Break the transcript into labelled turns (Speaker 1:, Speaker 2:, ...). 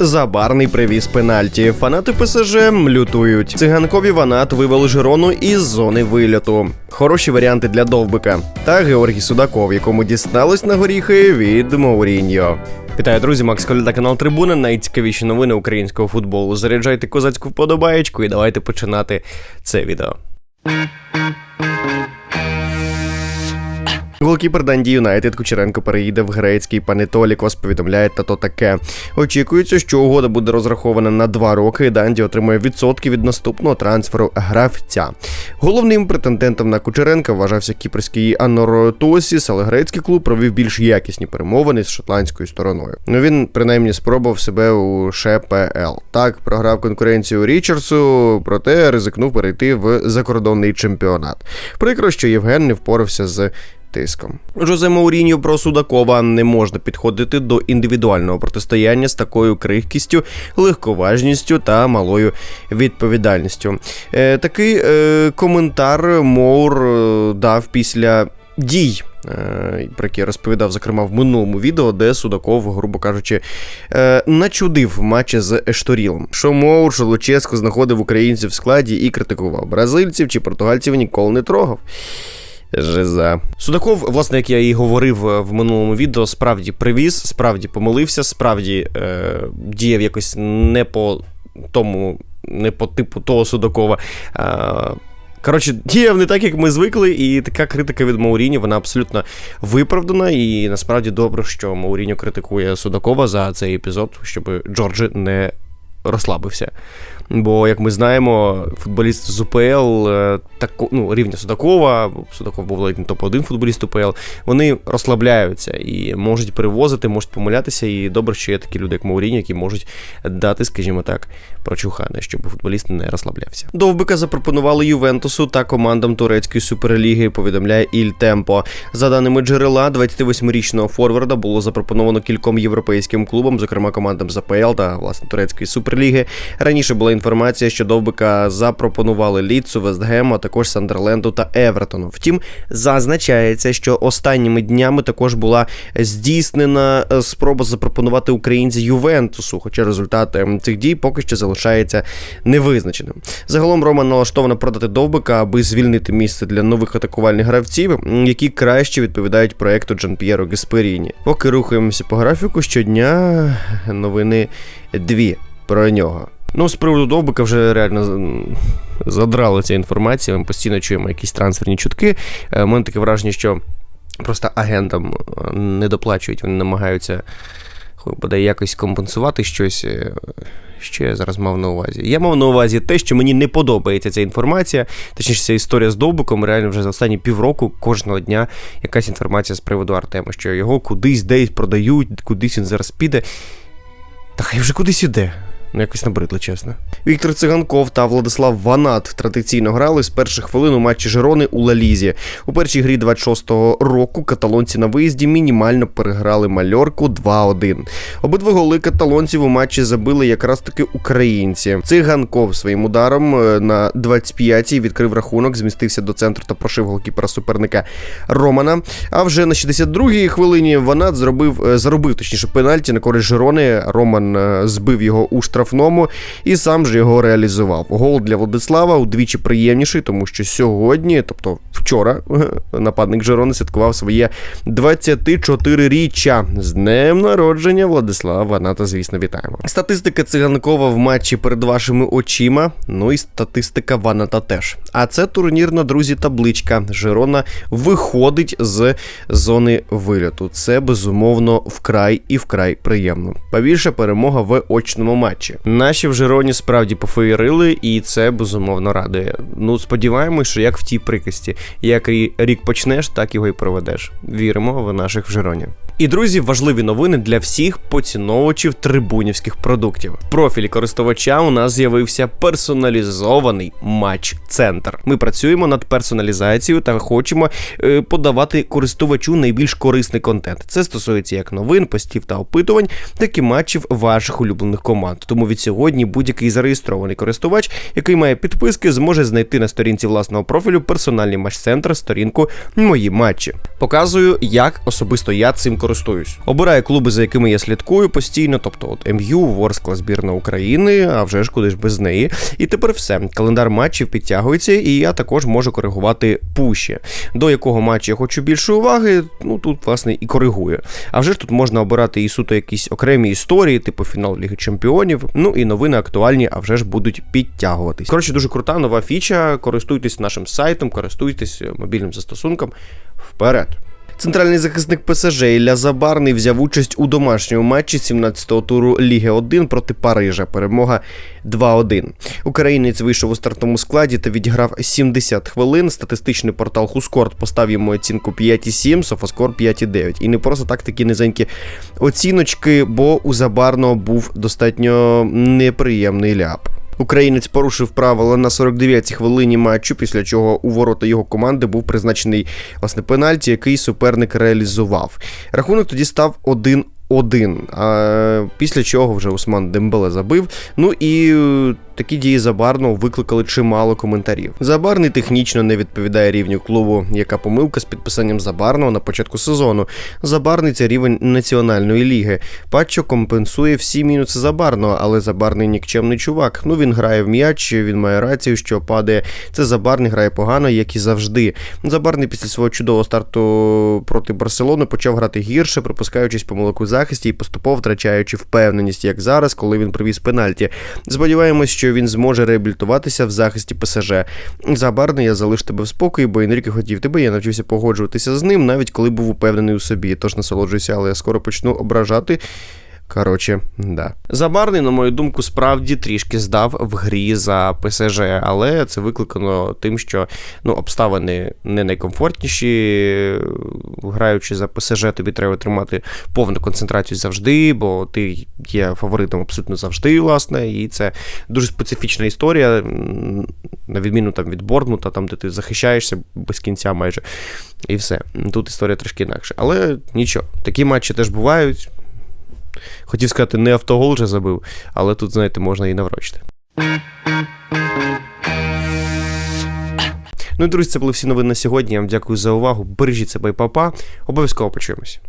Speaker 1: Забарний привіз пенальті. Фанати ПСЖ лютують. Циганкові ванат вивели Жирону із зони вильоту. Хороші варіанти для довбика. Та Георгій Судаков, якому дісталось на горіхи від Мауріньо. Вітаю, друзі, Макс Коляда, канал Трибуна. Найцікавіші новини українського футболу. Заряджайте козацьку вподобаєчку і давайте починати це відео. Голкіпер Данді Юнайтед Кучеренко переїде в грецький Панетолікос, повідомляє та то таке. Очікується, що угода буде розрахована на два роки. і Данді отримує відсотки від наступного трансферу гравця. Головним претендентом на Кучеренка вважався кіпрський Аноротосіс, але грецький клуб провів більш якісні перемовини з шотландською стороною. Ну він принаймні спробував себе у ШПЛ. Так програв конкуренцію Річардсу, проте ризикнув перейти в закордонний чемпіонат. Прикро, що Євген не впорався з тиском. Жозе Мауріньо про Судакова не можна підходити до індивідуального протистояння з такою крихкістю, легковажністю та малою відповідальністю. Е, такий е, коментар Моур е, дав після дій. е, Про які я розповідав, зокрема, в минулому відео, де Судаков, грубо кажучи, е, начудив матчі з Ешторілом. Що Моур, що знаходив українців в складі і критикував бразильців чи португальців ніколи не трогав. Жиза. Судаков, власне, як я і говорив е, в минулому відео, справді привіз, справді помилився, справді е, діяв якось не по тому, не по типу того Судакова. Е, Коротше, діяв не так, як ми звикли, і така критика від Мауріні, вона абсолютно виправдана. І насправді добре, що Мауріньо критикує Судакова за цей епізод, щоб Джорджі не розслабився. Бо, як ми знаємо, футболіст з УПЛ е, тако, ну, рівня Судакова, Судаков був ледь не топ-1 футболіст УПЛ, вони розслабляються і можуть перевозити, можуть помилятися. І добре, що є такі люди, як Мауріньо, які можуть дати, скажімо так, прочухане, щоб футболіст не розслаблявся. Довбика запропонували Ювентусу та командам турецької суперліги, повідомляє Іль Темпо. За даними джерела, 28-річного форварда було запропоновано кільком європейським клубам, зокрема командам з АПЛ та власне турецької суперліги. Раніше була інформація, що Довбика запропонували Ліцу, Вестгему, а також Сандерленду та Евертону. Втім, зазначається, що останніми днями також була здійснена е, спроба запропонувати українці Ювентусу, хоча результат ем, цих дій поки що залишається невизначеним. Загалом Роман налаштовано продати Довбика, аби звільнити місце для нових атакувальних гравців, які краще відповідають проекту Джан П'єро Гесперіні. Поки рухаємося по графіку, щодня новини дві про нього. Ну, з приводу Довбика вже реально задрала ця інформація. Ми постійно чуємо якісь трансферні чутки. Е, У мене таке враження, що просто агентам е, не доплачують, вони намагаються буде якось компенсувати щось. е, Що я зараз мав на увазі? Я мав на увазі те, що мені не подобається ця інформація. Точніше, ця історія з Довбиком. Реально вже за останні півроку кожного дня якась інформація з приводу Артема, що його кудись десь продають, кудись він зараз піде. Та хай вже кудись іде. Ну, якось набридло, чесно. Віктор Циганков та Владислав Ванат традиційно грали з перших хвилин у матчі Жерони у Лалізі. У першій грі 26-го року каталонці на виїзді мінімально переграли мальорку 2-1. Обидва голи каталонців у матчі забили якраз таки українці. Циганков своїм ударом е, на 25-й відкрив рахунок, змістився до центру та прошив голкіпера суперника Романа. А вже на 62-й хвилині Ванат зробив е, заробив точніше пенальті на користь Жерони. Роман е, збив його у штрафному і сам же його реалізував. Гол для Владислава удвічі приємніший, тому що сьогодні, тобто вчора, нападник Жерони святкував своє 24-річчя. З днем народження Владислава Ваната, звісно, вітаємо. Статистика циганкова в матчі перед вашими очима. Ну і статистика Ваната теж. А це турнірна, друзі, табличка. Жерона виходить з зони вильоту. Це безумовно вкрай і вкрай приємно. Повірша перемога в очному матчі. Наші в Жероні справді пофеєрили, і це безумовно радує. Ну, сподіваємось, що як в тій прикості, як рік почнеш, так його і проведеш. Віримо в наших в Жероні. І друзі, важливі новини для всіх поціновувачів трибунівських продуктів. В профілі користувача у нас з'явився персоналізований матч-центр. Ми працюємо над персоналізацією та хочемо е, подавати користувачу найбільш корисний контент. Це стосується як новин, постів та опитувань, так і матчів ваших улюблених команд. Тому від сьогодні будь-який зареєстрований користувач, який має підписки, зможе знайти на сторінці власного профілю персональний матч-центр, сторінку Мої матчі. Показую, як особисто я цим користуюсь користуюсь. Обираю клуби, за якими я слідкую постійно, тобто от МЮ, Ворскла збірна України, а вже ж куди ж без неї. І тепер все. Календар матчів підтягується, і я також можу коригувати пуші. До якого матчу я хочу більше уваги, ну тут власне і коригую. А вже ж тут можна обирати і суто якісь окремі історії, типу фінал Ліги Чемпіонів. Ну і новини актуальні, а вже ж будуть підтягуватись. Коротше, дуже крута нова фіча. Користуйтесь нашим сайтом, користуйтесь мобільним застосунком. Вперед! Центральний захисник ПСЖ Ілля Забарний взяв участь у домашньому матчі 17-го туру Ліги 1 проти Парижа. Перемога 2-1. Українець вийшов у стартовому складі та відіграв 70 хвилин. Статистичний портал Хускорт постав йому оцінку 5,7, Софоскор 5,9. І не просто так такі низенькі оціночки, бо у Забарного був достатньо неприємний ляп. Українець порушив правила на 49-й хвилині матчу, після чого у ворота його команди був призначений власне пенальті, який суперник реалізував. Рахунок тоді став 1 один. А після чого вже Усман Дембеле забив. Ну і такі дії Забарного викликали чимало коментарів. Забарний технічно не відповідає рівню клубу. Яка помилка з підписанням Забарного на початку сезону? Забарний це рівень національної ліги. Патчо компенсує всі мінуси Забарного, але Забарний нікчемний чувак. Ну він грає в м'яч, він має рацію, що падає. Це Забарний грає погано, як і завжди. Забарний після свого чудового старту проти Барселони почав грати гірше, припускаючись помилок у захисті і поступово втрачаючи впевненість, як зараз, коли він привіз пенальті. Сподіваємось, що він зможе реабілітуватися в захисті ПСЖ. Загарне я залиш тебе в спокої, бо Енріке хотів тебе. Я навчився погоджуватися з ним, навіть коли був упевнений у собі. Тож насолоджуйся, але я скоро почну ображати. Коротше, да. Забарний, на мою думку, справді трішки здав в грі за ПСЖ, але це викликано тим, що ну, обставини не найкомфортніші. Граючи за ПСЖ, тобі треба тримати повну концентрацію завжди, бо ти є фаворитом абсолютно завжди, власне, і це дуже специфічна історія, на відміну там від Бортмута, там, де ти захищаєшся без кінця майже. І все. Тут історія трошки інакша. Але нічого, такі матчі теж бувають. Хотів сказати, не автогол вже забив, але тут, знаєте, можна і наврочити. Ну і друзі, це були всі новини на сьогодні. Я вам дякую за увагу. Бережіть себе і папа. Обов'язково почуємось.